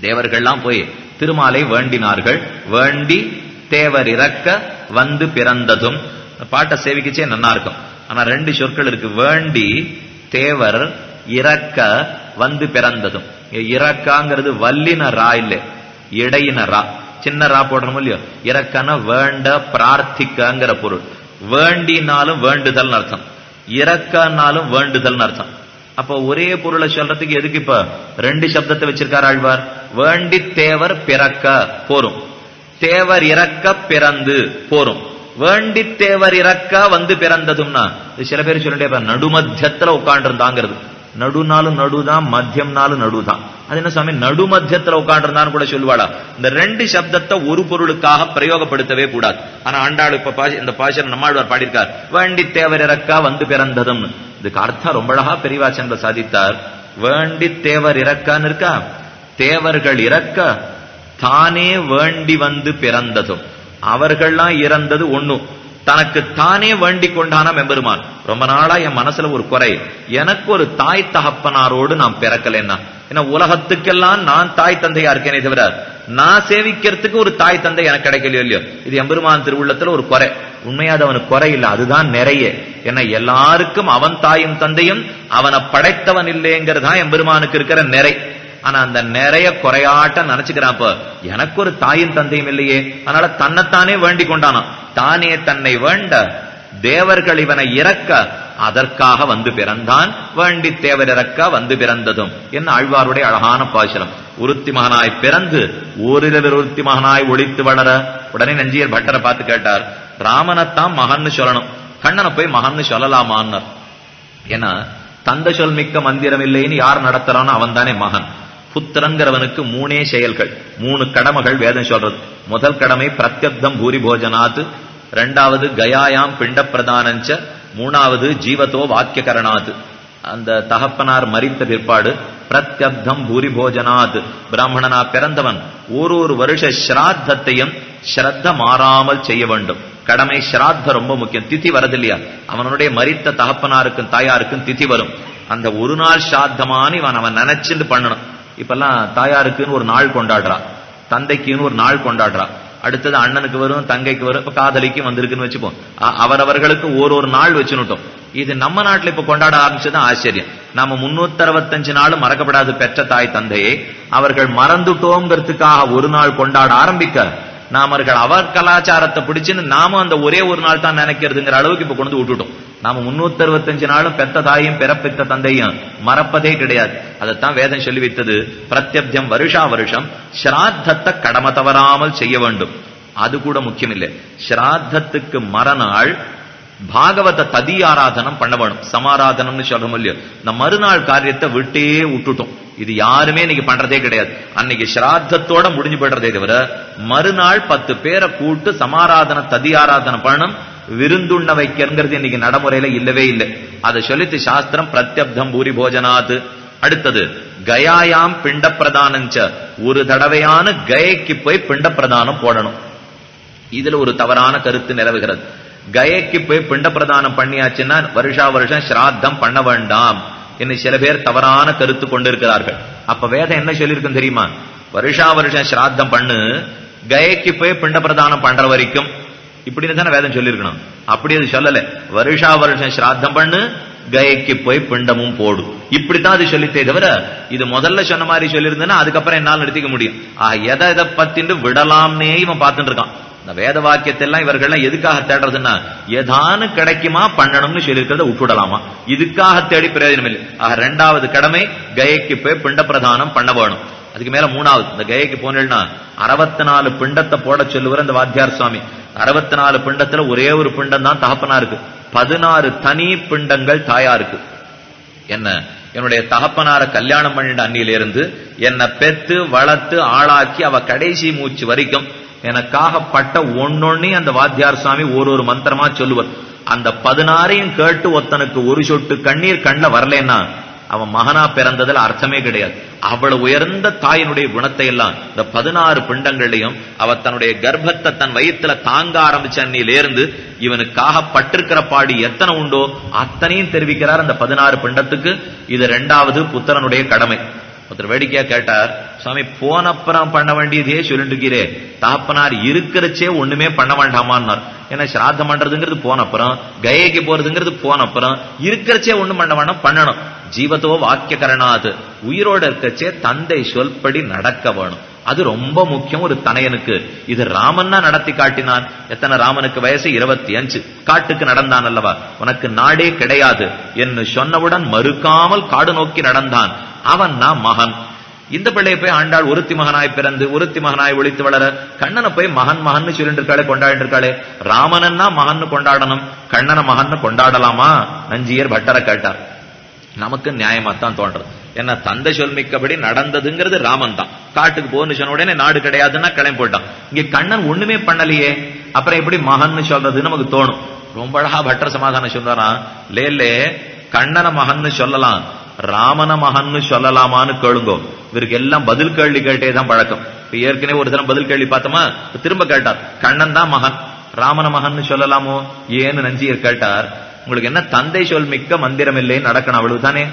தேவர்கள்லாம் போய் திருமாலை வேண்டினார்கள். வேண்டி தேவர் இறக்க வந்து பிறந்ததும் பாட்டை சேவிக்கச்சே நல்லா இருக்கும். ஆனா ரெண்டு சொற்கள் இருக்கு. வேண்டி தேவர் இறக்க வந்து பிறந்ததும். இறக்காங்கிறது வல்லின ரா இல்ல இடையின ரா. சின்ன ரா போடணும் இல்லையோ? இறக்கன வேண்ட பிரார்த்திக்கங்கிற பொருள். வேண்டினாலும் வேண்டுதல் அர்த்தம். இறக்கனாலும் வேண்டுதல் அர்த்தம். அப்போ ஒரே பொருளை சொல்றதுக்கு எதுக்கு இப்ப? ரெண்டு சப்தத்தை வச்சிருக்கார் ஆழ்வார். வேண்டி தேவர் பிறக்க போரும். தேவர் இறக்க பிறந்து போரும். வேண்டி தேவர் இறக்க வந்து பிறந்ததும்னா சில பேர் சொல்லிட்டே நடுமத்தியத்துல உட்காண்டிருந்தாங்கிறது நடுனாலும் நடுதான் மத்தியம்னாலும் நடுதான். அது என்ன சாமி நடுமத்தியத்துல உட்காண்டிருந்தான்னு கூட சொல்லுவாளா? இந்த ரெண்டு சப்தத்தை ஒரு பொருளுக்காக பிரயோகப்படுத்தவே கூடாது. ஆனா ஆண்டாள் இப்ப பாஷ- இந்த பாஷன் நம்மாழ்வார் பாடியிருக்கார். வேண்டி தேவர் இறக்கா வந்து பிறந்ததும். இதுக்கு அர்த்தம் ரொம்ப அழகா பெரியவாச்சன்ல சாதித்தார். வேண்டி தேவர் இறக்கான்னு இருக்கா? தேவர்கள் இறக்க தானே வேண்டி வந்து பிறந்ததும். அவர்கள்லாம் இறந்தது ஒண்ணும் தனக்கு தானே வேண்டி கொண்டானாம் எம்பெருமான் ரொம்ப நாளா என் மனசுல ஒரு குறை. எனக்கு ஒரு தாய் தகப்பனாரோடு நான் பிறக்கலைன்னா. ஏன்னா உலகத்துக்கெல்லாம் நான் தாய் தந்தையா இருக்கேனே தவிர நான் சேவிக்கிறதுக்கு ஒரு தாய் தந்தை எனக்கு கிடைக்கலையோ இல்லையோ? இது எம்பெருமான் திருவுள்ளத்துல ஒரு குறை. உண்மையா அது அவனுக்கு குறை இல்லை. அதுதான் நிறைய. ஏன்னா எல்லாருக்கும் அவன் தாயும் தந்தையும் அவனை படைத்தவன் இல்லைங்கிறதான் எம்பெருமானுக்கு இருக்கிற நிறை. ஆனா அந்த நிறைய குறையாட்ட நினைச்சுக்கிறான் இப்ப எனக்கு ஒரு தாயும் தந்தையும் இல்லையே. அதனால தன்னைத்தானே வேண்டி கொண்டானான். தானே தன்னை வேண்ட தேவர்கள் இவனை இறக்க அதற்காக வந்து பிறந்தான். வேண்டி தேவர் இறக்க வந்து பிறந்ததும். என்ன ஆழ்வாருடைய அழகான பாசுரம். உருத்தி மகனாய் பிறந்து ஓரிரவர் உருத்தி மகனாய் ஒழித்து வளர உடனே நஞ்சியர் பட்டரை பார்த்து கேட்டார் ராமனைத்தான் மகன்னு சொல்லணும். கண்ணனை போய் மகன்னு சொல்லலாமான்னார். ஏன்னா தந்த சொல் மிக்க மந்திரம் இல்லைன்னு யார் நடத்துறானோ அவன் தானே மகன். புத்திரங்கிறவனுக்கு மூணே செயல்கள் மூணு கடமைகள் வேதம் சொல்றது. முதல் கடமை பிரத்யப்தம் பூரி போஜனாத் ரெண்டாவது கயாயாம் பிண்ட பிரதானஞ்ச மூணாவது ஜீவத்தோ வாக்கியகரணாத். அந்த தகப்பனார் மறித்த பிற்பாடு பிரத்யப்தம் பூரி போஜனாத். பிராமணனா பிறந்தவன் ஒரு ஒரு வருஷ ஸ்ராத்தத்தையும் ஸ்ரத்த மாறாமல் செய்ய வேண்டும். கடமை ஸ்ராத்த ரொம்ப முக்கியம். திதி வரது இல்லையா அவனுடைய மரித்த தகப்பனாருக்கும் தாயாருக்கும் திதி வரும். அந்த ஒரு நாள் ஸ்ராத்தமானு இவன் அவன் நினைச்சுட்டு பண்ணணும். இப்பெல்லாம் தாயாருக்குன்னு ஒரு நாள் கொண்டாடுறா தந்தைக்குன்னு ஒரு நாள் கொண்டாடுறா. அடுத்தது அண்ணனுக்கு வரும் தங்கைக்கு வரும் இப்ப காதலிக்கும் வந்திருக்குன்னு வச்சுப்போம். அவரவர்களுக்கு ஒரு ஒரு நாள் வச்சுனுட்டோம் இது நம்ம நாட்டில் இப்ப கொண்டாட ஆரம்பிச்சதுதான் ஆச்சரியம். நாம முன்னூத்தி அறுபத்தஞ்சு நாளும் மறக்கப்படாது பெற்ற தாய் தந்தையை அவர்கள் மறந்துட்டோங்கிறதுக்காக ஒரு நாள் கொண்டாட ஆரம்பிக்க நாமர்கள் அவர் கலாச்சாரத்தை பிடிச்சுன்னு நாம அந்த ஒரே ஒரு நாள் தான் நினைக்கிறதுங்கிற அளவுக்கு இப்ப கொண்டு விட்டுட்டோம். நாம முன்னூத்தி அறுபத்தஞ்சு நாளும் பெத்த தாயும் பிறப்பித்த தந்தையும் மறப்பதே கிடையாது. அதைத்தான் வேதம் சொல்லி வைத்தது பிரத்யப்தியம் வருஷா வருஷம் ஸ்ராத்தத்தை கடமை தவறாமல் செய்ய வேண்டும். அது கூட முக்கியம் இல்லை ஸ்ராத்தத்துக்கு மறுநாள் பாகவத ததி ஆராதனம் பண்ண வேணும். சமாராதனம்னு சொல்றோம் இல்லையோ. இந்த மறுநாள் காரியத்தை விட்டே விட்டுட்டோம். இது யாருமே இன்னைக்கு பண்றதே கிடையாது. அன்னைக்கு ஸ்ராத்தத்தோட முடிஞ்சு போடுறதே தவிர மறுநாள் பத்து பேரை கூட்டு சமாராதன ததி ஆராதனை பண்ணணும். விருந்துண்ண வைக்கிறங்கிறது இன்னைக்கு நடைமுறையில இல்லவே இல்லை. அதை சொல்லித்து சாஸ்திரம் பிரத்யப்தம் பூரி போஜனாத். அடுத்தது கயாயாம் பிண்ட பிரதானஞ்ச ஒரு தடவையான கயைக்கு போய் பிண்ட பிரதானம் போடணும். இதுல ஒரு தவறான கருத்து நிலவுகிறது. கயைக்கு போய் பிண்ட பிரதானம் பண்ணியாச்சுன்னா வருஷா வருஷம் ஸ்ராத்தம் பண்ண வேண்டாம். என்று சில பேர் தவறான கருத்து கொண்டிருக்கிறார்கள். அப்ப வேதம் என்ன சொல்லியிருக்கும் தெரியுமா? வருஷா வருஷம் ஸ்ராத்தம் பண்ணு கயைக்கு போய் பிண்ட பிரதானம் பண்ற வரைக்கும் இப்படின்னு தானே வேதம் சொல்லியிருக்கணும். அப்படி அது சொல்லல. வருஷா வருஷம் ஸ்ராத்தம் பண்ணு கயைக்கு போய் பிண்டமும் போடு. இப்படித்தான் அது சொல்லித்தே தவிர இது முதல்ல சொன்ன மாதிரி சொல்லியிருந்தேன்னா அதுக்கப்புறம் என்னால் நிறுத்திக்க முடியும். ஆஹ் எதை எதை பத்தின்னு விடலாம்னே இவன் பார்த்துட்டு இருக்கான். இந்த வேத வாக்கியத்தை எல்லாம் இவர்கள்லாம் எதுக்காக தேடுறதுன்னா எதானு கிடைக்குமா பண்ணணும்னு சொல்லியிருக்கிறத விட்டுடலாமா இதுக்காக தேடி பிரயோஜனம் இல்லை ஆக ரெண்டாவது கடமை கயக்கு போய் பிண்ட பிரதானம் பண்ண வேணும். அதுக்கு மேல மூணாவது. இந்த கயைக்கு போனேன்னா அறுபத்தி நாலு பிண்டத்தை போட சொல்லுவார் இந்த வாத்தியார் சுவாமி. அறுபத்தி நாலு பிண்டத்துல ஒரே ஒரு பிண்டம் தான் தகப்பனா இருக்கு பதினாறு தனி பிண்டங்கள் தாயா இருக்கு என்ன? என்னுடைய தகப்பனார கல்யாணம் பண்ணிட்ட அன்னியிலிருந்து என்னை பெத்து வளர்த்து ஆளாக்கி அவ கடைசி மூச்சு வரைக்கும் எனக்காக பட்ட ஒன்னொன்னு அந்த வாத்தியார் சுவாமி ஒரு ஒரு மந்திரமா சொல்லுவார். அந்த பதினாறையும் கேட்டு ஒருத்தனுக்கு ஒரு சொட்டு கண்ணீர் கண்ணில் வரலன்னா அவன் மகனா பிறந்ததுல அர்த்தமே கிடையாது. அவ்வளவு உயர்ந்த தாயினுடைய குணத்தை எல்லாம் இந்த பதினாறு பிண்டங்களையும் அவ தன்னுடைய கர்ப்பத்தை தன் வயிற்றுல தாங்க ஆரம்பிச்ச அன்னியிலிருந்து இவனுக்காக பட்டிருக்கிற பாடி எத்தனை உண்டோ அத்தனையும் தெரிவிக்கிறார் அந்த பதினாறு பிண்டத்துக்கு. இது ரெண்டாவது புத்தனுடைய கடமை. ஒருத்தர் வேடிக்கையா கேட்டார் சுவாமி போனப்புறம் பண்ண வேண்டியதே சொல்லிட்டு இருக்கிறே தாப்பனார் இருக்கிறச்சே ஒண்ணுமே பண்ண வேண்டாமான்னார். ஏன்னா சிராத்தம் பண்றதுங்கிறது போனப்புறம் கயைக்கு போறதுங்கிறது போனப்புறம் இருக்கிறச்சே ஒண்ணும் பண்ண வேண்டாம் பண்ணணும். ஜீவதோ வாக்கிய கரணாது உயிரோட இருக்கச்சே தந்தை சொல்படி நடக்க வேணும். அது ரொம்ப முக்கியம் ஒரு தனையனுக்கு. இது ராமன்னா நடத்தி காட்டினான். எத்தனை ராமனுக்கு வயசு? இருபத்தி அஞ்சு. காட்டுக்கு நடந்தான் அல்லவா? உனக்கு நாடே கிடையாது என்று சொன்னவுடன் மறுக்காமல் காடு நோக்கி நடந்தான். அவன் நான் மகன். இந்த பிள்ளையை போய் ஆண்டாள் ஒருத்தி மகனாய் பிறந்து ஒருத்தி மகனாய் ஒழித்து வளர கண்ணனை போய் மகன் மகன் சொல்லிட்டு இருக்காளே கொண்டாடிட்டு இருக்காளே ராமனன்னா மகன் கொண்டாடணும். கண்ணனை மகன் கொண்டாடலாமா? நஞ்சியர் பட்டரை கேட்டார். நமக்கு நியாயமா தான் தோன்றது. ஏன்னா தந்தை சொல்மிக்கபடி நடந்ததுங்கிறது ராமன் தான் காட்டுக்கு போன்னு சொன்ன உடனே நாடு கிடையாதுன்னா கிளம்பி போட்டான் இங்க கண்ணன் ஒண்ணுமே பண்ணலையே. அப்புறம் எப்படி மகன்னு சொல்றது நமக்கு தோணும். ரொம்ப அழகா பட்டர் சமாதானம் சொல்றாராம் லேலே கண்ணன மகன்னு சொல்லலாம். ராமன மகன்னு சொல்லலாமான்னு கேளுங்கோ. இவருக்கு எல்லாம் பதில் கேள்வி கேட்டே தான் பழக்கம். இப்ப ஏற்கனவே ஒரு தரம் பதில் கேள்வி பார்த்தோமா? திரும்ப கேட்டார். கண்ணன் தான் மகன். ராமன மகன்னு சொல்லலாமோ? ஏன்னு நஞ்சியர் கேட்டார். உங்களுக்கு என்ன தந்தை சொல் மிக்க மந்திரம் இல்லை நடக்கணும் அவ்வளவுதானே?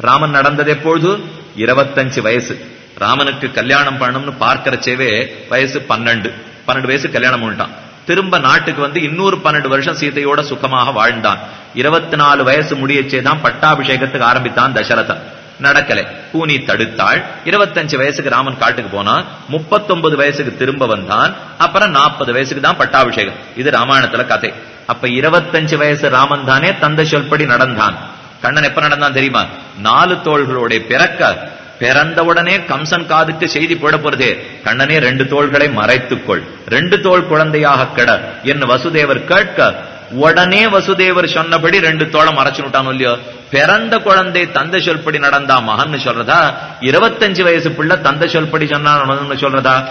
ராமன் நடந்தது எப்பொழுது? இருபத்தஞ்சு வயசு. ராமனுக்கு கல்யாணம் பண்ணணும்னு பார்க்கறச்சேவே வயசு பன்னெண்டு. பன்னெண்டு வயசு கல்யாணம் பண்ணிட்டான். திரும்ப நாட்டுக்கு வந்து இன்னொரு பன்னெண்டு வருஷம் சீதையோட சுகமாக வாழ்ந்தான். இருபத்தி நாலு வயசு முடியச்சே தான் பட்டாபிஷேகத்துக்கு ஆரம்பித்தான் தசரதன். நடக்கல. பூனி தடுத்தாள். இருபத்தஞ்சு வயசுக்கு ராமன் காட்டுக்கு போனான். முப்பத்தொன்பது வயசுக்கு திரும்ப வந்தான். அப்புறம் நாற்பது வயசுக்கு தான் பட்டாபிஷேகம். இது ராமாயணத்துல கதை. அப்ப இருபத்தஞ்சு வயசு ராமன் தானே தந்த சொல்படி நடந்தான். கண்ணன் எப்ப நடந்தான் தெரியுமா? நாலு தோள்களோட பிறக்க பிறந்தவுடனே கம்சன் காதுக்கு செய்தி போட போறதே. கண்ணனே ரெண்டு தோள்களை மறைத்துக்கொள். ரெண்டு தோள் குழந்தையாக கெட. என்று வசுதேவர் கேட்க உடனே வசுதேவர் சொன்னபடி ரெண்டு தோளம் மறைச்சுட்டான் இல்லையோ? பிறந்த குழந்தை தந்தை சொல்படி நடந்தா மகன்னு சொல்றதா? இருபத்தஞ்சு வயசு பிள்ளை தந்தை சொல்படி சொன்னா சொல்றதா?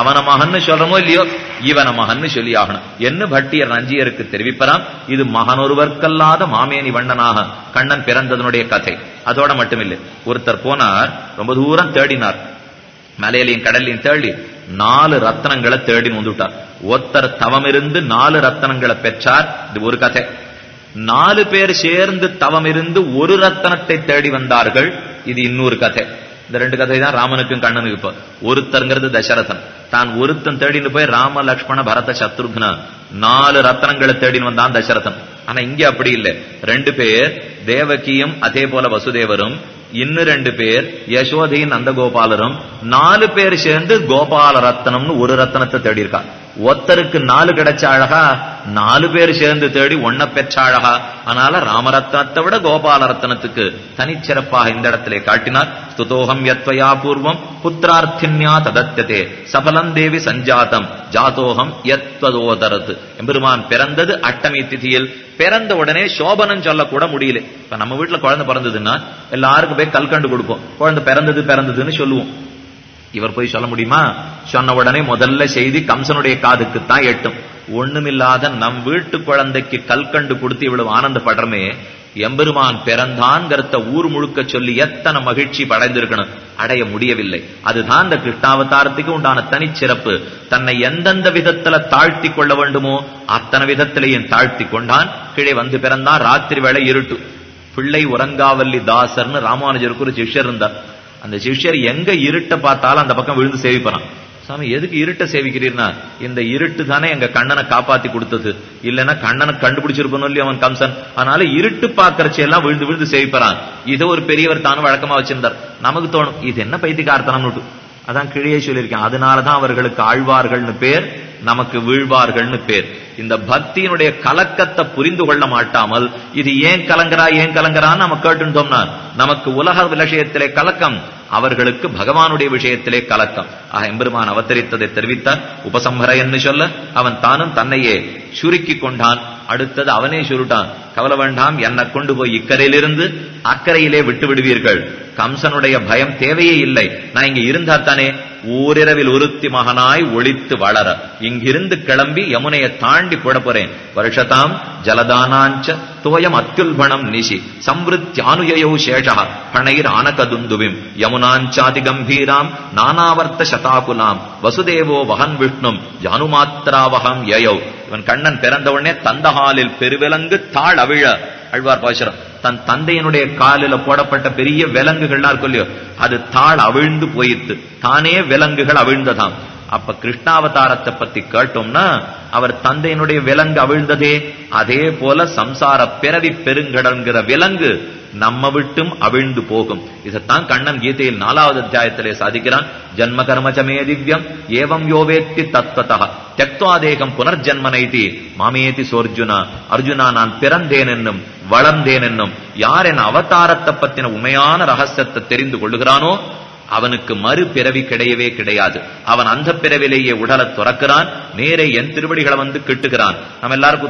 அவன மகன்னு சொல்றமோ இல்லையோ? இவன மகன்னு சொல்லி ஆகணும் என்ன பட்டியர் நஞ்சியருக்கு தெரிவிப்பறாம் இது மகனொருவர்க்கல்லாத மாமேனி வண்ணனாக கண்ணன் பிறந்ததனுடைய கதை. அதோட மட்டுமில்லை. ஒருத்தர் போனார் ரொம்ப தூரம் தேடினார். மலையிலையும் கடல்லையும் தேடி நாலு ரத்தனங்களை தேடி வந்துட்டார் ஒருத்தர் தவம் இருந்து நாலு ரத்தனங்களை பெற்றார். இது ஒரு கதை. நாலு பேர் சேர்ந்து தவம் இருந்து ஒரு ரத்தனத்தை தேடி வந்தார்கள். இது இன்னொரு கதை. இந்த ரெண்டு கதை தான் ராமனுக்கும் கண்ணனுக்கு இப்ப. ஒருத்தருங்கிறது தசரதன். தான் ஒருத்தன் தேடின்னு போய் ராம லக்ஷ்மண பரத சத்ருக்ன நாலு ரத்தனங்களை தேடின்னு வந்தான் தசரதன். ஆனா இங்க அப்படி இல்லை. ரெண்டு பேர் தேவகியும் அதே போல வசுதேவரும் இன்னும் ரெண்டு பேர் யசோதையின் நந்தகோபாலரும் நாலு பேர் சேர்ந்து கோபால ரத்னம்னு ஒரு ரத்னத்தை தேடி இருக்கா ஒத்தருக்கு நாலு கிடைச்ச அழகா நாலு பேர் சேர்ந்து தேடி ஒன்ன பெற்ற அழகா. அதனால ராமரத்னத்தை விட கோபால ரத்னத்துக்கு தனிச்சிறப்பாக இந்த இடத்திலே காட்டினார். ஸ்துதோகம் யத்வயா பூர்வம் புத்திரார்த்தின்யா ததத்ததே சபலம் தேவி சஞ்சாதம் ஜாதோகம் யத்வதோதரது. எம்பெருமான் பிறந்தது அட்டமி திதியில். பிறந்த உடனே சோபனம் சொல்லக்கூட முடியல. இப்ப நம்ம வீட்டுல குழந்தை பிறந்ததுன்னா எல்லாருக்கும் போய் கல்கண்டு கொடுப்போம். குழந்தை பிறந்தது பிறந்ததுன்னு சொல்லுவோம். இவர் போய் சொல்ல முடியுமா? சொன்ன உடனே முதல்ல செய்தி கம்சனுடைய காதுக்கு தான் எட்டும். ஒண்ணுமில்லாத நம் வீட்டு குழந்தைக்கு கல்கண்டு கொடுத்து இவ்வளவு ஆனந்தப்படுறமே எம்பெருமான் பிறந்தான்கிறத ஊர் முழுக்க சொல்லி எத்தனை மகிழ்ச்சி படைந்திருக்கணும்? அடைய முடியவில்லை. அதுதான் இந்த கிருஷ்ணாவதாரத்துக்கு உண்டான தனிச்சிறப்பு. தன்னை எந்தெந்த விதத்துல தாழ்த்தி கொள்ள வேண்டுமோ அத்தனை விதத்திலையும் தாழ்த்தி கொண்டான். கீழே வந்து பிறந்தான் ராத்திரி வேளை இருட்டு. பிள்ளை உறங்காவல்லி தாசர்னு ராமானுஜருக்கு ஒரு சிஷ்யர் இருந்தார். அந்த சிஷ்யர் எங்க இருட்டை பார்த்தாலும் அந்த பக்கம் விழுந்து சேவிப்பறான் சாமி எதுக்கு இருட்டை சேவிக்கிறீர்னா? இந்த இருட்டு தானே எங்க கண்ணனை காப்பாத்தி கொடுத்தது. இல்லைன்னா கண்ணனை கண்டுபிடிச்சிருப்பனும் இல்லையா அவன் கம்சன்? அதனால இருட்டு பாக்கறச்சி எல்லாம் விழுந்து விழுந்து சேவிப்பறான் இதை ஒரு பெரியவர் தானும் வழக்கமா வச்சிருந்தார். நமக்கு தோணும் இது என்ன பைத்தியக்காரத்தனம்னு. அதான் கிழியே சொல்லியிருக்கேன். அதனாலதான் அவர்களுக்கு ஆழ்வார்கள்னு பேர் நமக்கு வீழ்வார்கள்னு பேர். இந்த பக்தியினுடைய கலக்கத்தை புரிந்து கொள்ள மாட்டாமல் இது ஏன் கலங்கரா ஏன் கலங்கரான்னு நம்ம கேட்டுட்டோம்னா நமக்கு உலக விஷயத்திலே கலக்கம் அவர்களுக்கு பகவானுடைய விஷயத்திலே கலக்கம். ஆக எம்பெருமான் அவதரித்ததை தெரிவித்தார். உபசம்ஹர என்று சொல்ல அவன் தானும் தன்னையே சுருக்கி கொண்டான். அடுத்தது அவனே சுருட்டான் கவலை வேண்டாம் என்னை கொண்டு போய் இக்கரையிலிருந்து அக்கறையிலே விட்டு விடுவீர்கள் கம்சனுடைய பயம் தேவையே இல்லை. நான் இங்க இருந்தா தானே ஓரிரவில் ஒருத்தி மகனாய் ஒளித்து வளர. இங்கிருந்து கிளம்பி யமுனையை தாண்டி போட போறேன். வருஷதாம் ஜலதானாஞ்ச தோயம் அத்யுல்பணம் நிஷி சம்ருத்தியானுயோ சேஷா. பணைர் ஆனகதுந்துவிம் யமுனாஞ்சாதி கம்பீராம். நானாவர்த்த சதாகுலாம். வசுதேவோ வகன் விஷ்ணும். ஜானுமாத்திராவகம் யயோ. இவன் கண்ணன் பிறந்த உடனே தந்தஹாலில் பெருவிலங்கு தாழ் அவிழ. அழ்வார் பாசுரம் தன் தந்தையனுடைய காலில போடப்பட்ட பெரிய விலங்குகள்லாம் இருக்கும் இல்லையோ அது தாழ் அவிழ்ந்து போயிட்டு தானே விலங்குகள் அவிழ்ந்ததாம். அப்ப கிருஷ்ணாவதாரத்தை பத்தி கேட்டோம்னா அவர் தந்தையனுடைய விலங்கு அவிழ்ந்ததே. அதே போல சம்சார பிறவி பெருங்கடல்கிற விலங்கு நம்ம விட்டும் அவிழ்ந்து போகும். இதைத்தான் கண்ணன் கீதையில் நாலாவது அத்தியாயத்திலே சாதிக்கிறான். ஜன்ம கர்மச்சமே திவ்யம் ஏவம் யோவேத்தி தத்வதா தெக்துவாதேகம் புனர்ஜன்மனைதி மாமேதி சோர்ஜுனா. அர்ஜுனா நான் பிறந்தேன் என்னும் வளர்ந்தேன் என்னும் யார் என் அவதாரத்தை பத்தின உண்மையான ரகசியத்தை தெரிந்து கொள்ளுகிறானோ அவனுக்கு மறு பிறவி கிடையவே கிடையாது. அவன் அந்த பிறவிலேயே உடலை துறக்கிறான் நேரே என் திருவடிகளை வந்து கிட்டுகிறான். நம்ம எல்லாரும்